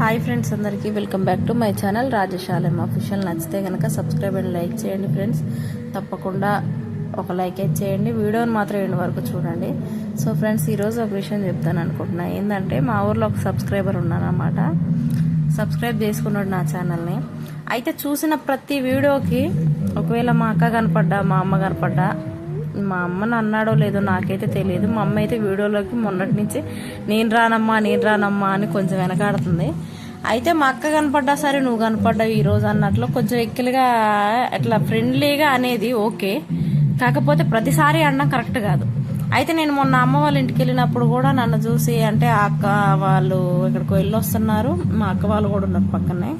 Hi friends అందరికీ welcome back to my channel రాజశాలం official. నచ్చితే కనుక సబ్స్క్రైబ్ అండ్ లైక్ చేయండి ఫ్రెండ్స్. తప్పకుండా ఒక లైక్ అయితే చేయండి. వీడియోని మాత్రం ఎండ్ వరకు చూడండి. సో ఫ్రెండ్స్ ఈరోజు ఒక విషయం చెప్తాను అనుకుంటున్నా. ఏంటంటే మా ఊర్లో ఒక సబ్స్క్రైబర్ ఉన్నానమాట సబ్స్క్రైబ్ చేసుకున్నాడు నా ఛానల్ని. అయితే చూసిన ప్రతి వీడియోకి ఒకవేళ మా అక్క కనపడ్డా మా అమ్మ కనపడ్డా మా అమ్మని అన్నాడో లేదో నాకైతే తెలియదు. మా అమ్మ అయితే వీడియోలోకి మొన్నటి నుంచి నేను రానమ్మా నేను రానమ్మా అని కొంచెం వెనకాడుతుంది. అయితే మా అక్క కనపడ్డా సరే నువ్వు కనపడ్డావు ఈ రోజు అన్నట్లు కొంచెం ఎక్కిలుగా అట్లా ఫ్రెండ్లీగా అనేది ఓకే. కాకపోతే ప్రతిసారి అనడం కరెక్ట్ కాదు. అయితే నేను మొన్న అమ్మ వాళ్ళ ఇంటికి వెళ్ళినప్పుడు కూడా నన్ను చూసి అంటే అక్క వాళ్ళు ఇక్కడికి వెళ్ళి వస్తున్నారు మా అక్క వాళ్ళు కూడా ఉన్నారు పక్కనే.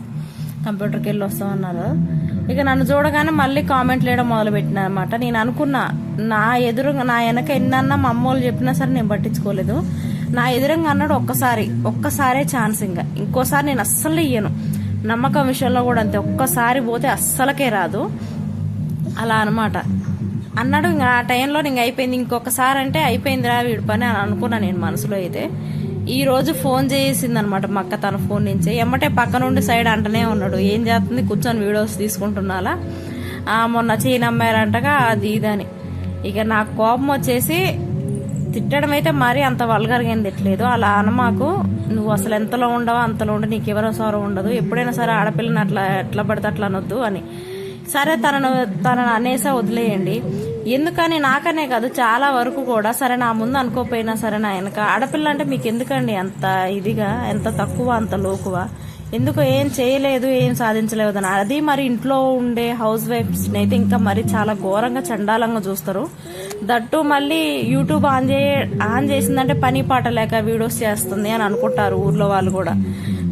కంప్యూటర్కి వెళ్ళి వస్తామన్నారు ఇక నన్ను చూడగానే మళ్ళీ కామెంట్లు వేయడం మొదలు పెట్టిన అనమాట నేను అనుకున్నా నా ఎదురు నా వెనక ఎన్నన్నా మా అమ్మ వాళ్ళు చెప్పినా సరే నేను పట్టించుకోలేదు. నా ఎదురంగా అన్నాడు ఒక్కసారి ఒక్కసారే ఛాన్స్ ఇంకా. ఇంకోసారి నేను అస్సలు ఇయ్యను. నమ్మకం విషయంలో కూడా అంతే ఒక్కసారి పోతే అస్సలకే రాదు. అలా అనమాట అన్నాడు ఇంకా ఆ టైంలో నేను అయిపోయింది. ఇంకొకసారి అంటే అయిపోయిందిరా వీడి పని అని అనుకున్నా నేను మనసులో అయితే. ఈ రోజు ఫోన్ చేసింది అనమాట మా అక్క తన ఫోన్ నుంచి. ఎమ్మటే పక్క నుండి సైడ్ అంటనే ఉన్నాడు. ఏం చేస్తుంది? కూర్చొని వీడియోస్ తీసుకుంటున్నాలా? ఆ, మొన్న చీన అమ్మారంటగా అది ఇదని. ఇక నాకు కోపం వచ్చేసి తిట్టడం అయితే మరీ అంత వల్గర్గా ఏం తిట్టలేదు. అలా అనమాకు నువ్వు అసలు ఎంతలో ఉండవో? అంతలో ఉండి నీకు ఎవరో సోరం ఉండదు. ఎప్పుడైనా సరే ఆడపిల్లని అట్లా ఎట్లా పడితే అట్లా అనొద్దు అని. సరే తనను తనను అనేసా వదిలేయండి. ఎందుకని నాకనే కాదు చాలా వరకు కూడా. సరే నా ముందు అనుకోపోయినా సరే నా వెనక ఆడపిల్ల అంటే మీకు ఎందుకండి అంత ఇదిగా? ఎంత తక్కువ అంత లోకువ? ఎందుకు ఏం చేయలేదు ఏం సాధించలేదు అని. అది మరి ఇంట్లో ఉండే హౌస్ వైఫ్స్ అయితే ఇంకా మరి చాలా ఘోరంగా చండాలంగా చూస్తారు. దట్టు మళ్ళీ యూట్యూబ్ ఆన్ చే ఆన్ చేసిందంటే పని పాట లేక వీడియోస్ చేస్తుంది అని అనుకుంటారు ఊర్లో వాళ్ళు కూడా.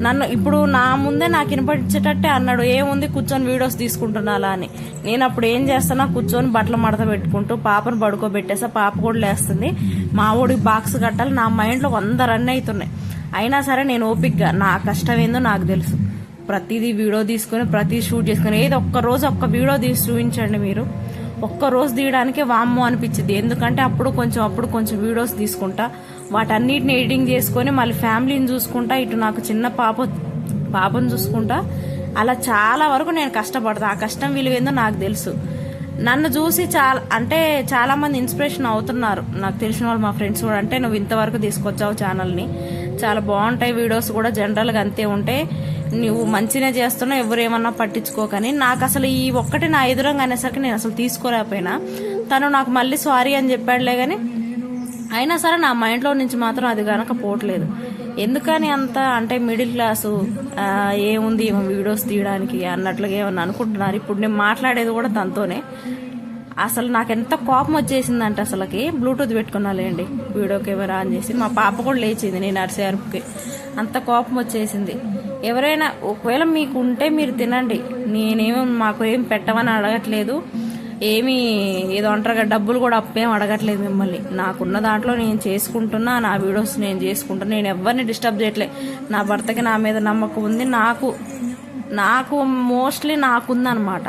నన్ను ఇప్పుడు నా ముందే నాకు వినపడించేటట్టే అన్నాడు. ఏముంది కూర్చొని వీడియోస్ తీసుకుంటున్నాలా అని. నేను అప్పుడు ఏం చేస్తానా కూర్చొని బట్టలు మడత పెట్టుకుంటూ పాపను పడుకోబెట్టేసా. పాప కూడా లేస్తుంది. మా ఊడికి బాక్స్ కట్టాలి. నా మైండ్లో వంద రన్ అవుతున్నాయి అయినా సరే నేను ఓపిక్గా నా కష్టం ఏందో నాకు తెలుసు. ప్రతిదీ వీడియో తీసుకొని ప్రతి షూట్ చేసుకొని ఏదో ఒక్క రోజు ఒక్క వీడియో తీసి చూపించండి మీరు. ఒక్క రోజు తీయడానికే వామ్మో అనిపించింది ఎందుకంటే అప్పుడు కొంచెం అప్పుడు కొంచెం వీడియోస్ తీసుకుంటా. వాటన్నిటిని ఎడిటింగ్ చేసుకొని మళ్ళీ ఫ్యామిలీని చూసుకుంటా ఇటు నాకు చిన్న పాప పాపను చూసుకుంటా. అలా చాలా వరకు నేను కష్టపడతా. ఆ కష్టం విలువేందో నాకు తెలుసు. నన్ను చూసి చాలా అంటే చాలా మంది ఇన్స్పిరేషన్ అవుతున్నారు. నాకు తెలిసిన వాళ్ళు మా ఫ్రెండ్స్ కూడా అంటే నువ్వు ఇంతవరకు తీసుకొచ్చావు ఛానల్ని. చాలా బాగుంటాయి వీడియోస్ కూడా జనరల్గా అంతే ఉంటాయి నువ్వు మంచిగా చేస్తున్నావు ఎవరేమన్నా పట్టించుకోకని. నాకు అసలు ఈ ఒక్కటి నా ఎదురంగా అనేసరికి నేను అసలు తీసుకోలేకపోయినా. తను నాకు మళ్ళీ సారీ అని చెప్పాడులే కానీ అయినా సరే నా మైండ్లో నుంచి మాత్రం అది కనుక పోవట్లేదు. ఎందుకని అంత అంటే మిడిల్ క్లాసు ఏముంది ఏమో వీడియోస్ తీయడానికి అన్నట్లుగా ఏమన్నా అనుకుంటున్నారు? ఇప్పుడు నేను మాట్లాడేది కూడా తనతోనే. అసలు నాకు ఎంత కోపం వచ్చేసిందంటే అసలుకి బ్లూటూత్ పెట్టుకున్నాలేండి వీడియో కెమెరా ఆన్ చేసి మా పాప కూడా లేచింది నేను అరిసే అరుపుకి అంత కోపం వచ్చేసింది. ఎవరైనా ఒకవేళ మీకు ఉంటే మీరు తినండి. నేనేమో మాకు ఏం పెట్టమని అడగట్లేదు. ఏమీ ఏదో అంటారు డబ్బులు కూడా అప్పేం అడగట్లేదు మిమ్మల్ని. నాకున్న దాంట్లో నేను చేసుకుంటున్నా నా వీడియోస్ నేను చేసుకుంటున్నా నేను ఎవరిని డిస్టర్బ్ చేయట్లేదు నా భర్తకి నా మీద నమ్మకం ఉంది నాకు నాకు మోస్ట్లీ నాకుందనమాట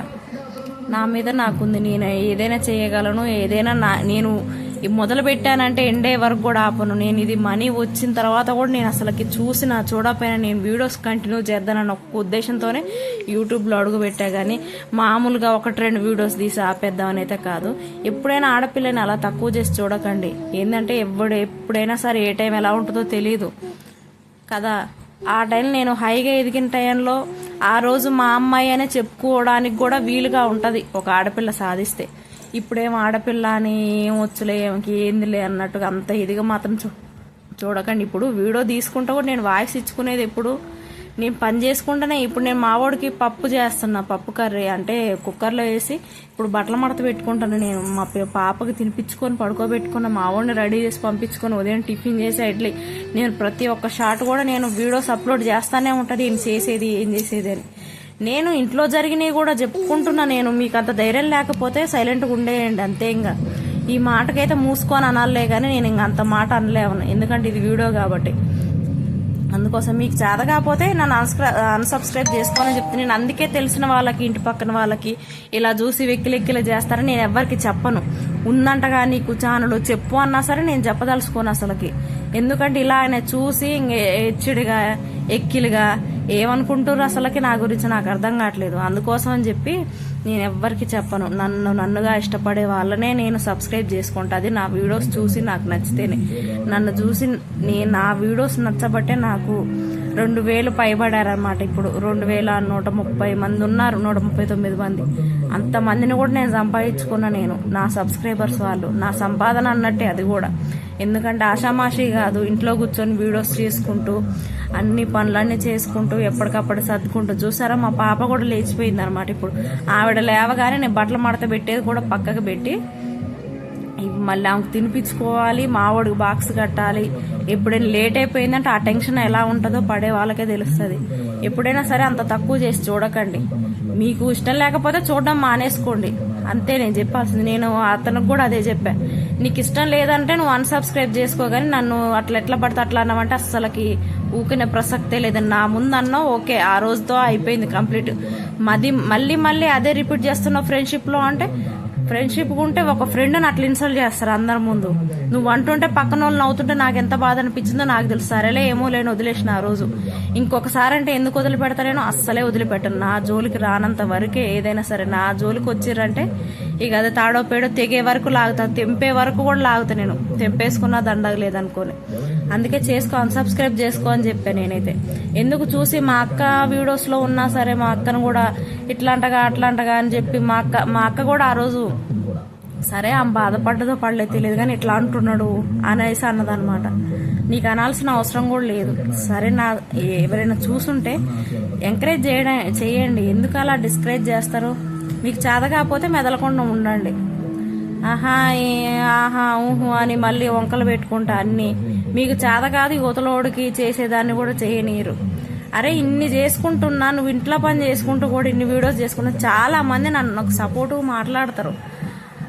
నా మీద నాకుంది. నేను ఏదైనా చేయగలను ఏదైనా నా నేను మొదలు పెట్టానంటే ఎండే వరకు కూడా ఆపను. నేను ఇది మనీ వచ్చిన తర్వాత కూడా నేను అసలుకి చూసిన చూడకపోయినా నేను వీడియోస్ కంటిన్యూ చేద్దానన్న ఒక ఉద్దేశంతోనే యూట్యూబ్లో అడుగు పెట్టా కానీ మామూలుగా ఒకటి రెండు వీడియోస్ తీసి ఆపేద్దామని అయితే కాదు. ఎప్పుడైనా ఆడపిల్లని అలా తక్కువ చేసి చూడకండి. ఏంటంటే ఎవడు ఎప్పుడైనా సరే ఏ టైం ఎలా ఉంటుందో తెలియదు కదా? ఆ టైం నేను హైగా ఎదిగిన టైంలో ఆ రోజు మా అమ్మాయి అనే చెప్పుకోవడానికి కూడా వీలుగా ఉంటుంది ఒక ఆడపిల్ల సాధిస్తే. ఇప్పుడేం ఆడపిల్ల అని ఏం వచ్చులే ఏమికి ఏందిలే అన్నట్టుగా అంత ఇదిగా మాత్రం చూ చూడకండి. ఇప్పుడు వీడియో తీసుకుంటా కూడా నేను వాయిస్ ఇచ్చుకునేది ఎప్పుడు? నేను పని చేసుకుంటానే ఇప్పుడు నేను మావాడికి పప్పు చేస్తున్నా పప్పు కర్రీ. అంటే కుక్కర్లో వేసి ఇప్పుడు బట్టల మడత పెట్టుకుంటాను నేను. మా పాపకి తినిపించుకొని పడుకోబెట్టుకున్న మావాడిని రెడీ చేసి పంపించుకొని ఉదయం టిఫిన్ చేసి ఇడ్లీ. నేను ప్రతి ఒక్క షాట్ కూడా నేను వీడియోస్ అప్లోడ్ చేస్తానే ఉంటుంది ఏం చేసేది ఏం చేసేది అని. నేను ఇంట్లో జరిగినవి కూడా చెప్పుకుంటున్నా నేను. మీకు అంత ధైర్యం లేకపోతే సైలెంట్గా ఉండేయండి అంతే ఇంకా. ఈ మాటకైతే మూసుకొని అనాలే కానీ నేను ఇంక అంత మాట అనలేను ఎందుకంటే ఇది వీడియో కాబట్టి. అందుకోసం మీకు చేత కాకపోతే నన్ను అన్స్క్రై అన్సబ్స్క్రైబ్ చేసుకోవాలని చెప్తే నేను అందుకే తెలిసిన వాళ్ళకి ఇంటి పక్కన వాళ్ళకి ఇలా చూసి వెక్కిలెక్కిలు చేస్తారని నేను ఎవ్వరికి చెప్పను. ఉందంటగా నీకు ఛానల్ చెప్పు అన్నా సరే నేను చెప్పదలుచుకోను అసలుకి. ఎందుకంటే ఇలా ఆయన చూసి ఇంక హెచ్చుడిగా ఎక్కిలుగా ఏమనుకుంటారు అసలుకి? నా గురించి నాకు అర్థం కావట్లేదు. అందుకోసం అని చెప్పి నేను ఎవ్వరికి చెప్పను. నన్ను నన్నుగా ఇష్టపడే వాళ్ళనే నేను సబ్స్క్రైబ్ చేసుకుంటా. అది నా వీడియోస్ చూసి నాకు నచ్చితేనే. నన్ను చూసి నేను నా వీడియోస్ నచ్చబట్టే నాకు రెండు వేలు పైబడారనమాట ఇప్పుడు. రెండు వేల నూట ముప్పై మంది ఉన్నారు. నూట ముప్పై తొమ్మిది మంది. అంతమందిని కూడా నేను సంపాదించుకున్నా నేను. నా సబ్స్క్రైబర్స్ వాళ్ళు. నా సంపాదన అన్నట్టే అది కూడా. ఎందుకంటే ఆషామాషి కాదు ఇంట్లో కూర్చొని వీడియోస్ చేసుకుంటూ అన్ని పనులన్నీ చేసుకుంటూ ఎప్పటికప్పుడు సర్దుకుంటూ. చూసారా మా పాప కూడా లేచిపోయింది అనమాట ఇప్పుడు. ఆవిడ లేవగానే నేను బట్టలు మడత పెట్టేది కూడా పక్కకు పెట్టి మళ్ళీ ఆమెకు తినిపించుకోవాలి మావాడికి బాక్స్ కట్టాలి. ఎప్పుడైనా లేట్ అయిపోయిందంటే ఆ టెన్షన్ ఎలా ఉంటుందో పడే వాళ్ళకే తెలుస్తుంది. ఎప్పుడైనా సరే అంత తక్కువ చేసి చూడకండి. మీకు ఇష్టం లేకపోతే చూడడం మానేసుకోండి. అంతే నేను చెప్పాల్సింది. నేను అతనికి కూడా అదే చెప్పాను నీకు ఇష్టం లేదంటే నువ్వు అన్సబ్స్క్రైబ్ చేసుకో కానీ నన్ను అట్లా ఎట్లా పడితే అట్లా అన్నామంటే అస్సలకి ఊకిన ప్రసక్తే లేదు. నా ముందు అన్నా ఓకే ఆ రోజుతో అయిపోయింది కంప్లీట్. మది మళ్ళీ మళ్ళీ అదే రిపీట్ చేస్తున్నావు ఫ్రెండ్షిప్లో అంటే ఫ్రెండ్షిప్ ఉంటే ఒక ఫ్రెండ్ని అట్లా ఇన్సల్ట్ చేస్తారు అందరి ముందు. నువ్వు అంటుంటే పక్కన వాళ్ళు నవ్వుతుంటే నాకు ఎంత బాధ అనిపించిందో నాకు తెలుసు. సరేలే ఏమో లేని వదిలేసిన ఆ రోజు. ఇంకొకసారి అంటే ఎందుకు వదిలిపెడతానేనో అస్సలే వదిలిపెట్టను. నా జోలికి రానంత వరకే ఏదైనా సరే నా జోలికి వచ్చిర్రంటే ఇక అది తాడో పేడో తెగే వరకు లాగుతా తెంపే వరకు కూడా లాగుతా నేను. తెంపేసుకున్నా దండగ లేదనుకోని. అందుకే చేసుకో అన్సబ్స్క్రైబ్ చేసుకో అని చెప్పాను నేనైతే. ఎందుకు చూసి మా అక్క వీడియోస్లో ఉన్నా సరే మా అక్కను కూడా ఇట్లాంటగా అట్లాంటగా అని చెప్పి మా అక్క మా అక్క కూడా ఆ రోజు సరే ఆమె బాధపడ్డదో పడలేదు తెలియదు కానీ ఇట్లా అంటున్నాడు అనేసి అన్నదనమాట. నీకు అనాల్సిన అవసరం కూడా లేదు. సరే నా ఎవరైనా చూసుంటే ఎంకరేజ్ చేయడం చేయండి. ఎందుకు అలా డిస్కరేజ్ చేస్తారు? మీకు చేత కాకపోతే మెదలకుండా ఉండండి. ఆహా ఆహా ఊహు అని మళ్ళీ వంకలు పెట్టుకుంటా అన్ని. మీకు చేత కాదు యువతలోడికి చేసేదాన్ని కూడా చేయనీరు. అరే ఇన్ని చేసుకుంటున్నా నువ్వు ఇంట్లో పని చేసుకుంటూ కూడా ఇన్ని వీడియోస్ చేసుకున్నా చాలా మంది నన్ను నాకు సపోర్టు మాట్లాడతారు.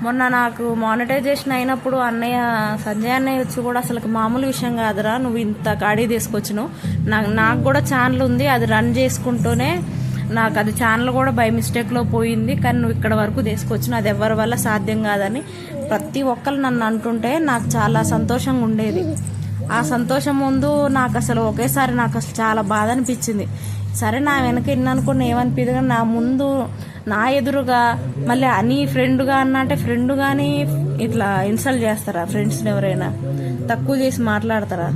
మొన్న నాకు మానిటైజేషన్ అయినప్పుడు అన్నయ్య సంజయ్ అన్నయ్య వచ్చి కూడా అసలు మామూలు విషయం కాదురా నువ్వు ఇంత కాడీ తీసుకొచ్చినావు. నాకు నాకు కూడా ఛానల్ ఉంది అది రన్ చేసుకుంటూనే నాకు అది ఛానల్ కూడా బై మిస్టేక్లో పోయింది కానీ నువ్వు ఇక్కడ వరకు తీసుకొచ్చిన అది ఎవరి వల్ల సాధ్యం కాదని ప్రతి ఒక్కరు నన్ను అంటుంటే నాకు చాలా సంతోషంగా ఉండేది. ఆ సంతోషం ముందు నాకు అసలు ఒకేసారి నాకు అసలు చాలా బాధ అనిపించింది. సరే నా వెనక ఇన్ననుకున్న ఏమనిపించదు కానీ నా ముందు నా ఎదురుగా మళ్ళీ అని ఫ్రెండ్గా అన్న అంటే ఫ్రెండ్ కానీ ఇట్లా ఇన్సల్ట్ చేస్తారా? ఫ్రెండ్స్ని ఎవరైనా? తక్కువ చేసి మాట్లాడతారా?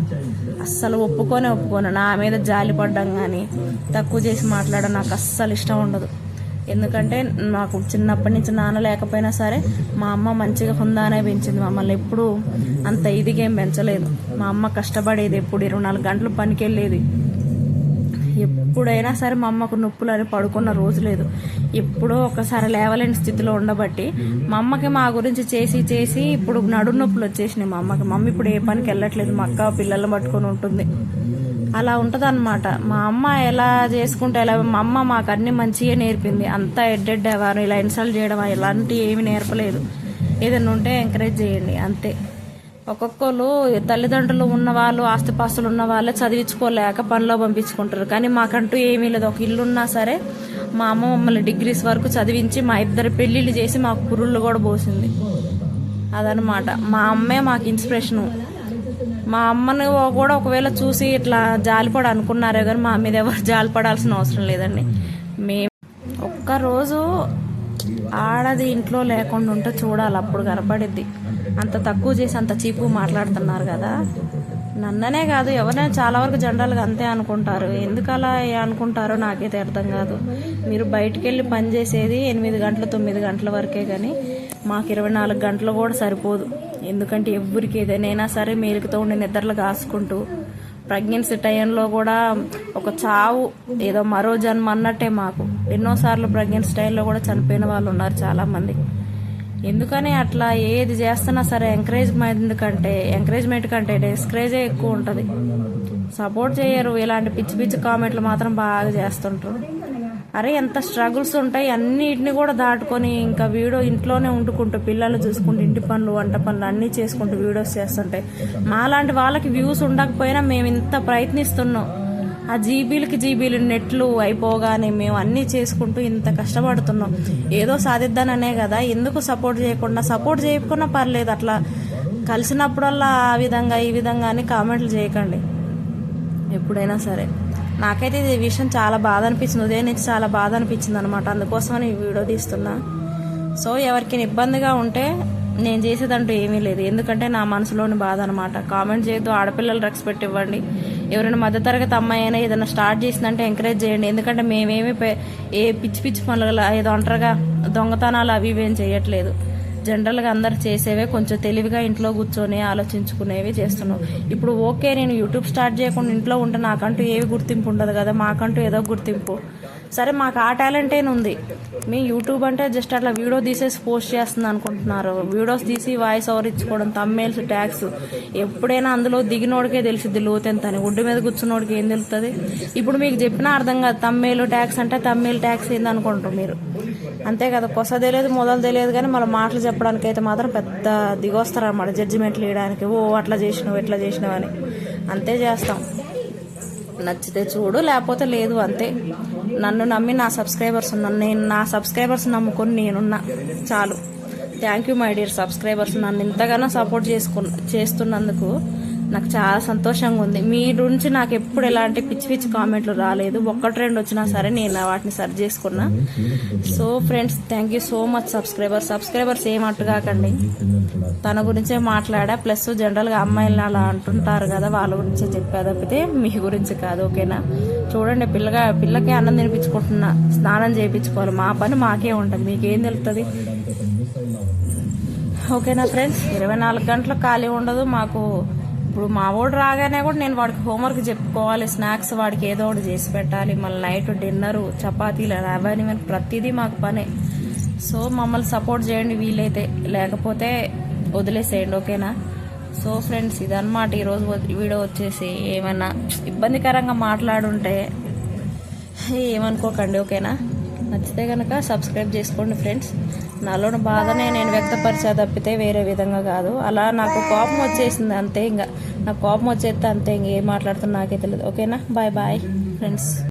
అస్సలు ఒప్పుకొని ఒప్పుకోను. నా మీద జాలి పడ్డం కానీ తక్కువ చేసి మాట్లాడడం నాకు అస్సలు ఇష్టం ఉండదు. ఎందుకంటే నాకు చిన్నప్పటి నుంచి నాన్న లేకపోయినా సరే మా అమ్మ మంచిగా హుందానే పెంచింది మమ్మల్ని. ఎప్పుడూ అంత ఇదిగేం పెంచలేదు. మా అమ్మ కష్టపడేది ఎప్పుడు? ఇరవై నాలుగు గంటలు పనికి వెళ్ళేది ఎప్పుడైనా సరే మా అమ్మకు నొప్పులు అని పడుకున్న రోజు లేదు. ఎప్పుడో ఒకసారి లేవలేని స్థితిలో ఉండబట్టి మా అమ్మకి మా గురించి చేసి చేసి ఇప్పుడు నడు నొప్పులు వచ్చేసినాయి మా అమ్మకి. మమ్మీ ఇప్పుడు ఏ పనికి వెళ్ళట్లేదు. మా అక్క పిల్లల్ని పట్టుకొని ఉంటుంది. అలా ఉంటుంది అనమాట మా అమ్మ ఎలా చేసుకుంటే ఎలా మా అమ్మ మాకు అన్ని మంచిగా నేర్పింది. అంతా ఎడ్డెడ్డేవారు ఇలా ఇన్సల్ట్ చేయడం ఇలాంటివి ఏమి నేర్పలేదు. ఏదైనా ఉంటే ఎంకరేజ్ చేయండి. అంతే. ఒక్కొక్కరు తల్లిదండ్రులు ఉన్న వాళ్ళు ఆస్తిపాస్తులు ఉన్న వాళ్ళే చదివించుకోలేక పనిలో పంపించుకుంటారు. కానీ మాకంటూ ఏమీ లేదు. ఒక ఇల్లు ఉన్నా సరే మా అమ్మ మమ్మల్ని డిగ్రీస్ వరకు చదివించి మా ఇద్దరు పెళ్ళిళ్ళు చేసి మాకు పురుళ్ళు కూడా పోసింది. అదనమాట మా అమ్మే మాకు ఇన్స్పిరేషను. మా అమ్మను కూడా ఒకవేళ చూసి ఇట్లా జాలిపడ అనుకున్నారే కానీ మా మీద ఎవరు జాలిపడాల్సిన అవసరం లేదండి. మేము ఒక్కరోజు ఆడది ఇంట్లో లేకుండా ఉంటే చూడాలి అప్పుడు కనపడిద్ది. అంత తక్కువ చేసి అంత చీపు మాట్లాడుతున్నారు కదా. నన్ననే కాదు ఎవరైనా చాలా వరకు జనరల్గా అంతే అనుకుంటారు. ఎందుకు అలా అనుకుంటారో నాకైతే అర్థం కాదు. మీరు బయటికి వెళ్ళి పని చేసేది ఎనిమిది గంటలు తొమ్మిది గంటల వరకే కానీ మాకు ఇరవై నాలుగు గంటలు కూడా సరిపోదు. ఎందుకంటే ఎవరికి ఏదైనా సరే మేలుకుతో ఉండే నిద్రలు కాసుకుంటూ ప్రెగ్నెన్సీ టైంలో కూడా ఒక చావు ఏదో మరో జన్మ అన్నట్టే మాకు. ఎన్నోసార్లు ప్రెగ్నెన్సీ టైంలో కూడా చనిపోయిన వాళ్ళు ఉన్నారు చాలామంది. ఎందుకని అట్లా ఏది చేస్తున్నా సరే ఎంకరేజ్మెంట్ కంటే ఎంకరేజ్మెంట్ కంటే డిస్కరేజే ఎక్కువ ఉంటుంది. సపోర్ట్ చేయరు. ఇలాంటి పిచ్చి పిచ్చి కామెంట్లు మాత్రం బాగా చేస్తుంటారు. అరే ఎంత స్ట్రగుల్స్ ఉంటాయి. అన్నిటిని కూడా దాటుకొని ఇంకా వీడియో ఇంట్లోనే వండుకుంటూ పిల్లలు చూసుకుంటూ ఇంటి పనులు వంట పనులు అన్నీ చేసుకుంటూ వీడియోస్ చేస్తుంటాయి మాలాంటి వాళ్ళకి వ్యూస్ ఉండకపోయినా మేము ఇంత ప్రయత్నిస్తున్నాం. ఆ జీబీలకి జీబీలు నెట్లు అయిపోగానే మేము అన్నీ చేసుకుంటూ ఇంత కష్టపడుతున్నాం. ఏదో సాధిద్దాననే కదా ఎందుకు సపోర్ట్ చేయకుండా? సపోర్ట్ చేయకుండా పర్లేదు అట్లా కలిసినప్పుడల్లా ఆ విధంగా ఈ విధంగా అని కామెంట్లు చేయకండి. ఎప్పుడైనా సరే. నాకైతే ఇది విషయం చాలా బాధ అనిపించింది ఉదయం నుంచి చాలా బాధ అనిపించింది అనమాట అందుకోసమని ఈ వీడియో తీస్తున్నా. సో ఎవరికైనా ఇబ్బందిగా ఉంటే నేను చేసేదంటూ ఏమీ లేదు. ఎందుకంటే నా మనసులోని బాధ అనమాట కామెంట్ చేయొద్దు. ఆడపిల్లలు రెస్పెక్ట్ ఇవ్వండి. ఎవరైనా మధ్యతరగతి అమ్మాయి అయినా ఏదైనా స్టార్ట్ చేసిందంటే ఎంకరేజ్ చేయండి. ఎందుకంటే మేమేమి ఏ పిచ్చి పిచ్చి పనులు ఏదో అంటారుగా దొంగతనాలు అవి ఇవి ఏం చేయట్లేదు. జనరల్గా అందరు చేసేవే కొంచెం తెలివిగా ఇంట్లో కూర్చొని ఆలోచించుకునేవి చేస్తున్నాం. ఇప్పుడు ఓకే నేను యూట్యూబ్ స్టార్ట్ చేయకుండా ఇంట్లో ఉంటే నాకంటూ ఏవి గుర్తింపు ఉండదు కదా మాకంటూ ఏదో గుర్తింపు. సరే మాకు ఆ టాలెంట్ ఉంది. మీ యూట్యూబ్ అంటే జస్ట్ అట్లా వీడియో తీసేసి పోస్ట్ చేస్తుంది అనుకుంటున్నారు. వీడియోస్ తీసి వాయిస్ ఓవర్ ఇచ్చుకోవడం తమ్మేల్స్ ట్యాక్స్ ఎప్పుడైనా అందులో దిగినోడికే తెలిసిద్ది లోతెంత అని. ఒడ్డు మీద కూర్చున్నోడికి ఏం తెలుస్తుంది ఇప్పుడు మీకు చెప్పిన అర్థం కాదు. తమ్మేలు ట్యాక్స్ అంటే తమ్మేలు ట్యాక్స్ ఏంది అనుకుంటారు మీరు. అంతే కదా కొస తెలియదు మొదలు తెలియదు కానీ మళ్ళీ మాటలు చెప్పడానికి అయితే మాత్రం పెద్ద దిగొస్తారనమాట జడ్జిమెంట్లు వేయడానికి ఓ అట్లా చేసినావు ఇట్లా చేసినావు అని. అంతే చేస్తాం. నచ్చితే చూడు లేకపోతే లేదు అంతే. నన్ను నమ్మి నా సబ్స్క్రైబర్స్ ఉన్నాను నేను నా సబ్స్క్రైబర్స్ నమ్ముకొని నేనున్నా. చాలు. Thank you my dear subscribers నన్ను ఇంతగానో సపోర్ట్ చేసుకు చేస్తున్నందుకు నాకు చాలా సంతోషంగా ఉంది. మీ నుంచి నాకు ఎప్పుడు ఎలాంటి పిచ్చి పిచ్చి కామెంట్లు రాలేదు. ఒక్కటి రెండు వచ్చినా సరే నేను వాటిని సర్చ్ చేసుకున్నా. So friends thank you so much subscribers subscribers ఏం అట్టుగాకండి తన గురించే మాట్లాడా. ప్లస్ జనరల్గా అమ్మాయిలు అలా అంటుంటారు కదా వాళ్ళ గురించే చెప్పా తప్పితే మీ గురించి కాదు ఓకేనా? చూడండి పిల్లగా పిల్లకి అన్నం తినిపించుకుంటున్నా. స్నానం చేయించుకోవాలి. మా పని మాకే ఉంటుంది. మీకేం తెలుస్తుంది ఓకేనా ఫ్రెండ్స్? ఇరవై నాలుగు గంటలు ఖాళీ ఉండదు. మాకు ఇప్పుడు మా వాడు రాగానే కూడా నేను వాడికి హోంవర్క్ చెప్పుకోవాలి స్నాక్స్ వాడికి ఏదో ఒకటి చేసి పెట్టాలి మళ్ళీ నైట్ డిన్నరు చపాతీలు అవన్నీ ఇవన్నీ ప్రతిదీ మాకు పనే. సో మమ్మల్ని సపోర్ట్ చేయండి వీలైతే. లేకపోతే వదిలేసేయండి ఓకేనా? సో ఫ్రెండ్స్ ఇదన్నమాట ఈరోజు వీడియో వచ్చేసి. ఏమైనా ఇబ్బందికరంగా మాట్లాడుంటే ఏమనుకోకండి ఓకేనా? నచ్చితే కనుక సబ్స్క్రైబ్ చేసుకోండి ఫ్రెండ్స్ నాలోని బాధనే నేను వ్యక్తపరిచా తప్పితే వేరే విధంగా కాదు. అలా నాకు కోపం వచ్చేసింది అంతే ఇంకా నాకు కోపం వచ్చేస్తే అంతే ఇంకా ఏం మాట్లాడుతున్నా నాకే తెలియదు ఓకేనా? Bye bye friends.